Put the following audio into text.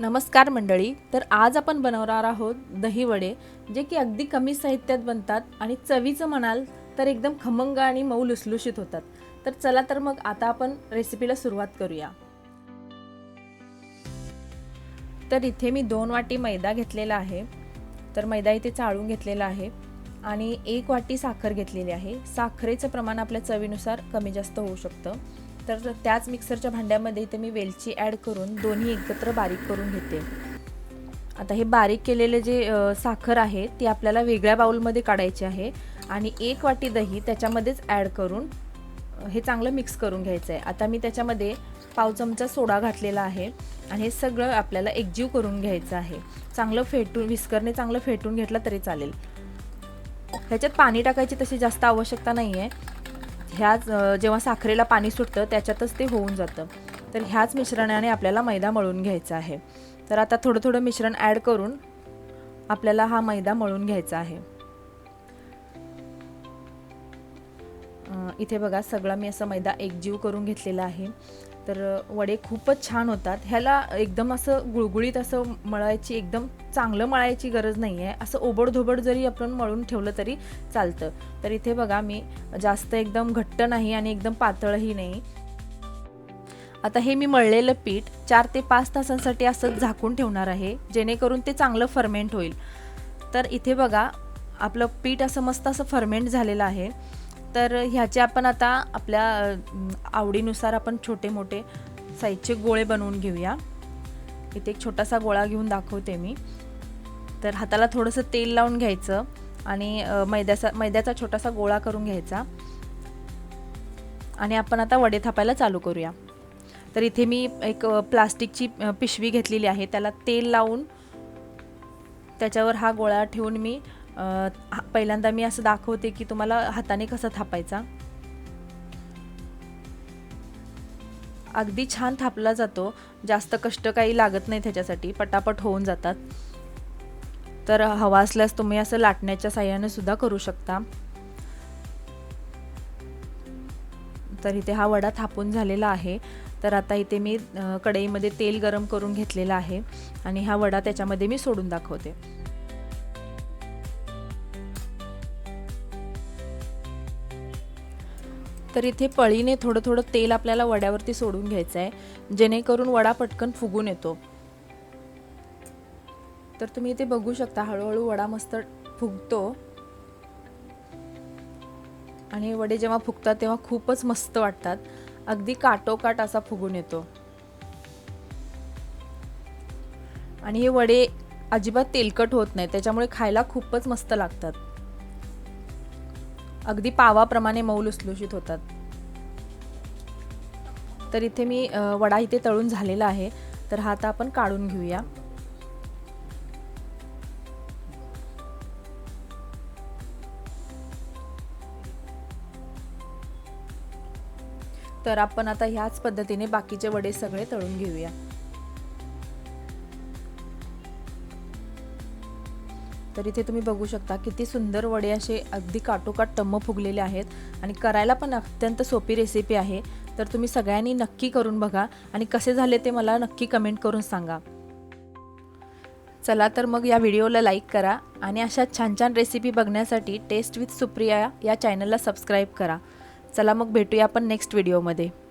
नमस्कार मंडळी तर आज आपण बनवणार आहोत दही वडे जे की अगदी कमी साहित्यात बनतात आणि चवीचं म्हणाल तर एकदम खमंग आणि मऊ लुसलुशीत होतात. तर चला तर मग आता आपण रेसिपीला सुरुवात करूया. तर इथे मी दोन वाटी मैदा घेतलेला आहे. तर मैदा इथे चाळून घेतलेला आहे आणि एक वाटी साखर घेतलेली आहे. साखरेचं प्रमाण आपल्या चवीनुसार कमी जास्त होऊ शकतं. तर त्याच मिक्सरच्या भांड्यामध्ये इथे मी वेलची ॲड करून दोन्ही एकत्र बारीक करून घेते. आता हे बारीक केलेले जे साखर आहे ती आपल्याला वेगळ्या बाऊलमध्ये काढायची आहे आणि एक वाटी दही त्याच्यामध्येच ॲड करून हे चांगलं मिक्स करून घ्यायचं आहे. आता मी त्याच्यामध्ये पाव चमचा सोडा घातलेला आहे आणि हे सगळं आपल्याला एकजीव करून घ्यायचं आहे. चांगलं फेटून विस्करने चांगलं फेटून घेतलं तरी चालेल. ह्याच्यात पाणी टाकायची तशी जास्त आवश्यकता नाही आहे ह्याच जेव्हा साखरेला पाणी सुटतं त्याच्यातच ते होऊन जातं. तर ह्याच मिश्रणाने आपल्याला मैदा मळून घ्यायचा आहे. तर आता थोडं थोडं मिश्रण ॲड करून आपल्याला हा मैदा मळून घ्यायचा आहे. इथे बघा सगळा मी असं मैदा एकजीव करून घेतलेला आहे. तर वडे खूपच छान होतात. ह्याला एकदम असं गुळगुळीत असं मळायची एकदम चांगलं मळायची गरज नाही आहे असं ओबडधोबड जरी आपण मळून ठेवलं तरी चालतं. तर इथे बघा मी जास्त एकदम घट्ट नाही आणि एकदम पातळही नाही. आता हे मी मळलेलं पीठ चार ते पाच तासांसाठी असं झाकून ठेवणार आहे जेणेकरून ते चांगलं फर्मेंट होईल. तर इथे बघा आपलं पीठ असं मस्त असं फर्मेंट झालेलं आहे. तर ह्याचे आपण आता आपल्या आवडीनुसार आपण छोटे मोठे साईजचे गोळे बनवून घेऊया. इथे एक छोटासा गोळा घेऊन दाखवते मी. तर हाताला थोडंसं तेल लावून घ्यायचं आणि मैद्याचा मैद्याचा छोटासा गोळा करून घ्यायचा. आणि आपण आता वडे थापायला चालू करूया. तर इथे मी एक प्लास्टिकची पिशवी घेतलेली आहे. त्याला तेल लावून त्याच्यावर हा गोळा ठेवून मी पहिल्यांदा मी असं दाखवते की तुम्हाला हाताने कसा थापायचा. अगदी छान थापला जातो. जास्त कष्ट काही लागत नाही त्याच्यासाठी. पटापट होऊन जातात. तर हवा असल्यास तुम्ही असं लाटण्याच्या साह्याने सुद्धा करू शकता. तर इथे हा वडा थापून झालेला आहे. तर आता इथे मी कढईमध्ये तेल गरम करून घेतलेला आहे. आणि हा वडा त्याच्यामध्ये मी सोडून दाखवते. तर इथे पळीने थोडं थोडं तेल आपल्याला वड्यावरती सोडून घ्यायचं आहे जेणेकरून वडा पटकन फुगून येतो. तर तुम्ही इथे बघू शकता हळूहळू वडा मस्त फुगतो. आणि वडे जेव्हा फुगतात तेव्हा खूपच मस्त वाटतात. अगदी काटोकाट असा फुगून येतो. आणि हे वडे अजिबात तेलकट होत नाही त्याच्यामुळे खायला खूपच मस्त लागतात. अगदी पावाप्रमाणे मऊ लुसलुशीत होतात. तर इथे मी वडा इथे तळून झालेला आहे. तर हा आता आपण काढून घेऊया. तर आपण आता ह्याच पद्धतीने बाकीचे वडे सगळे तळून घेऊया. तर इथे तुम्ही बघू शकता किती सुंदर वडे असे अगदी काटोकाट टम्म फुगलेले आहेत. आणि करायला पण अत्यंत सोपी रेसिपी आहे. तर तुम्ही सगळ्यांनी नक्की करून बघा. आणि कसे झाले ते मला नक्की कमेंट करून सांगा. चला तर मग या व्हिडिओला लाईक करा. आणि अशा छान छान रेसिपी बघण्यासाठी टेस्ट विथ सुप्रिया या चॅनलला सबस्क्राईब करा. चला मग भेटूया आपण नेक्स्ट व्हिडिओमध्ये